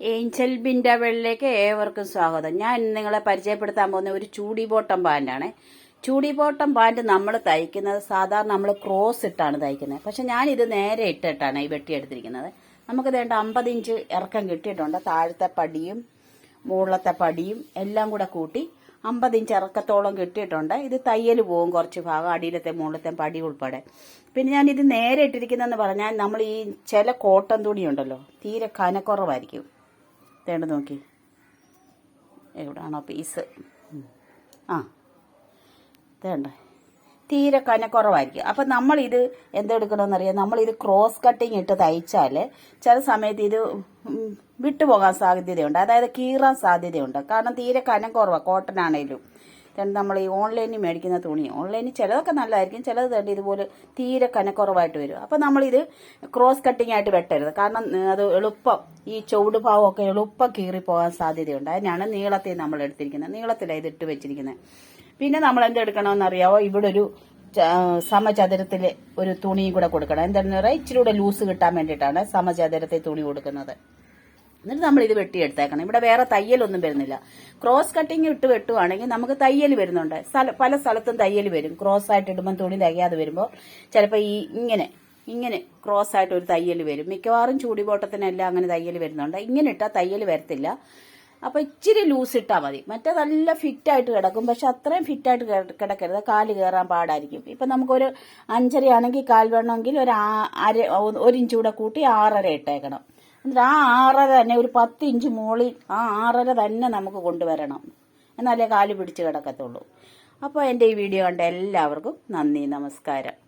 Angel ബിൻഡാവെളിലേക്ക് ഏവർക്കും സ്വാഗതം. ഞാൻ ഇന്ന് നിങ്ങളെ പരിചയപ്പെടുത്താൻ പോകുന്ന ഒരു ചൂടി ബോട്ടം പാന്റാണ് ചൂടി ബോട്ടം പാന്റ് നമ്മൾ തയ്ക്കുന്നത് സാധാരണ നമ്മൾ ക്രോസ് ഇട്ടാണ് തയ്ക്കുന്നത്. പക്ഷെ ഞാൻ ഇത് നേരെ ഇട്ടിട്ടാണ് ഈ വെട്ടിയെടുത്തിരിക്കുന്നത് നമുക്ക് വേണ്ട അമ്പത് ഇഞ്ച് ഇറക്കം കിട്ടിയിട്ടുണ്ട്. താഴത്തെ പടിയും മുകളിലത്തെ പടിയും എല്ലാം കൂടെ കൂട്ടി അമ്പത് ഇഞ്ച് ഇറക്കത്തോളം കിട്ടിയിട്ടുണ്ട്. ഇത് തയ്യൽ പോകും കുറച്ച് ഭാഗം അടിയിലത്തെ മുകളിലത്തെ പടി ഉൾപ്പെടെ. പിന്നെ ഞാൻ ഇത് നേരെ ഇട്ടിരിക്കുന്നതെന്ന് പറഞ്ഞാൽ നമ്മൾ ഈ ചില കോട്ടൻ തുണിയുണ്ടല്ലോ തീരെ കനക്കുറവായിരിക്കും. തേണ്ട നോക്കി. എവിടാണോ പീസ്. ആ. തേണ്ട. തീരെ കനക്കുറവായിരിക്കും. അപ്പം നമ്മളിത് എന്തെടുക്കണമെന്നറിയാം നമ്മളിത് ക്രോസ് കട്ടിങ് ഇട്ട് തയ്ച്ചാൽ ചില സമയത്ത് ഇത് വിട്ടുപോകാൻ സാധ്യതയുണ്ട്. അതായത് കീറാൻ സാധ്യതയുണ്ട്. കാരണം തീരെ കനം കുറവാണ് കോട്ടൺ ആണേലും. Then നമ്മൾ ഈ ഓൺലൈനിൽ മേടിക്കുന്ന തുണി. ഓൺലൈനിൽ ചിലതൊക്കെ നല്ലതായിരിക്കും. ചിലത് തേണ്ടി ഇതുപോലെ തീരെ കനക്കുറവായിട്ട് വരും. അപ്പം നമ്മളിത് ക്രോസ് കട്ടിങ് ആയിട്ട് വെട്ടരുത്. കാരണം അത് എളുപ്പം. ഈ ചുവട് ഭാവമൊക്കെ എളുപ്പം കീറിപ്പോകാൻ സാധ്യതയുണ്ട്. അതിനാണ് നീളത്തിൽ നമ്മൾ എടുത്തിരിക്കുന്നത്. നീളത്തിലാണ് ഇത് ഇട്ട് വെച്ചിരിക്കുന്നത്. പിന്നെ നമ്മൾ എന്തെടുക്കണമെന്ന് അറിയാവോ? ഇവിടെ ഒരു സമചതുരത്തിൽ ഒരു തുണിയും കൂടെ കൊടുക്കണം. എന്താണെന്ന് പറയാം? ഇച്ചിരി കൂടെ ലൂസ് കിട്ടാൻ വേണ്ടിയിട്ടാണ് സമചതുരത്തിൽ തുണി കൊടുക്കുന്നത്. എന്നിട്ട് നമ്മൾ ഇത് വെട്ടിയെടുത്തേക്കണം. ഇവിടെ വേറെ തയ്യലൊന്നും വരുന്നില്ല. ക്രോസ് കട്ടിങ് ഇട്ട് വെട്ടുവാണെങ്കിൽ നമുക്ക് തയ്യൽ വരുന്നുണ്ട്. പല സ്ഥലത്തും തയ്യൽ വരും. ക്രോസ് ആയിട്ട് ഇടുമ്പോൾ തുണി തികയാതെ വരുമ്പോൾ ചിലപ്പോൾ ഈ ഇങ്ങനെ ഇങ്ങനെ ക്രോസ് ആയിട്ട് ഒരു തയ്യൽ വരും. മിക്കവാറും ചൂടിപോട്ടത്തിനെല്ലാം അങ്ങനെ തയ്യൽ വരുന്നുണ്ട്. ഇങ്ങനെ ഇട്ടാൽ തയ്യൽ വരത്തില്ല. അപ്പോൾ ഇച്ചിരി ലൂസ് ഇട്ടാൽ മതി. മറ്റേ നല്ല ഫിറ്റായിട്ട് കിടക്കും. പക്ഷെ അത്രയും ഫിറ്റായിട്ട് കിടക്കരുത്. കാൽ കയറാൻ പാടായിരിക്കും. ഇപ്പം നമുക്കൊരു അഞ്ചര ആണെങ്കിൽ കാൽ വേണമെങ്കിൽ ഒരു അര ഒരു ഇഞ്ച് കൂടെ കൂട്ടി ആറര ഇട്ടേക്കണം. എന്നിട്ട് ആ ആറര തന്നെ ഒരു പത്ത് ഇഞ്ച് മുകളിൽ ആ ആറര തന്നെ നമുക്ക് കൊണ്ടുവരണം. എന്നാലേ കാൽ പിടിച്ച് കിടക്കത്തുള്ളൂ. അപ്പോൾ എന്റെ ഈ വീഡിയോ കണ്ട എല്ലാവർക്കും നന്ദി നമസ്കാരം.